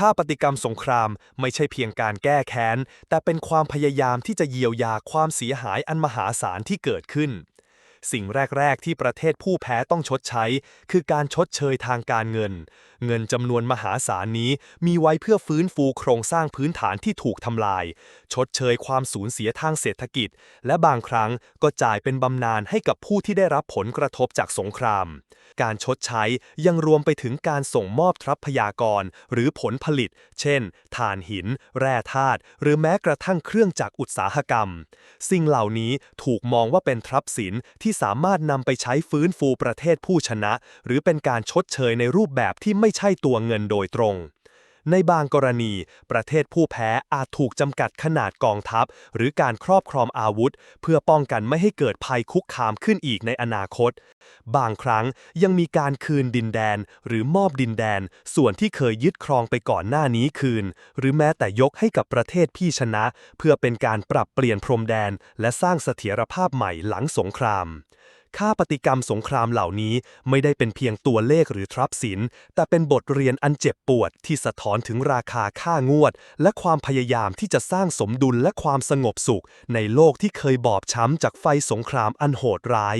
ค่าปฏิกรรมสงคราม ไม่ใช่เพียงการแก้แค้น แต่เป็นความพยายามที่จะเยียวยาความเสียหายอันมหาศาลที่เกิดขึ้น สิ่งแรก ๆ ที่ประเทศผู้แพ้ต้องชดใช้ คือการชดเชยทางการเงิน เงินจำนวนมหาศาลนี้มีไว้เพื่อฟื้นฟูโครงสร้างพื้นฐานที่ถูกทำลาย ชดเชยความสูญเสียทางเศรษฐกิจ และบางครั้งก็จ่ายเป็นบำนาญให้กับผู้ที่ได้รับผลกระทบจากสงคราม การชดใช้ยังรวมไปถึงการส่งมอบทรัพยากร หรือผลผลิต เช่นถ่านหิน แร่ธาตุหรือแม้กระทั่งเครื่องจักรอุตสาหกรรม สิ่งเหล่านี้ถูกมองว่าเป็นทรัพย์สินที่ที่สามารถนำไปใช้ฟื้นฟูประเทศผู้ชนะ หรือเป็นการชดเชยในรูปแบบที่ไม่ใช่ตัวเงินโดยตรง ในบางกรณี ประเทศผู้แพ้อาจถูกจำกัดขนาดกองทัพ หรือการครอบครองอาวุธ เพื่อป้องกันไม่ให้เกิดภัยคุกคามขึ้นอีกในอนาคต บางครั้งยังมีการคืนดินแดน หรือมอบดินแดน ส่วนที่เคยยึดครองไปก่อนหน้านี้คืน หรือแม้แต่ยกให้กับประเทศพี่ชนะ เพื่อเป็นการปรับเปลี่ยนพรมแดน และสร้างเสถียรภาพใหม่หลังสงคราม ค่าปฏิกรรมสงครามเหล่านี้ไม่ได้เป็นเพียงตัวเลขหรือทรัพย์สิน แต่เป็นบทเรียนอันเจ็บปวดที่สะท้อนถึงราคาค่างวด และความพยายามที่จะสร้างสมดุลและความสงบสุข ในโลกที่เคยบอบช้ำจากไฟสงครามอันโหดร้าย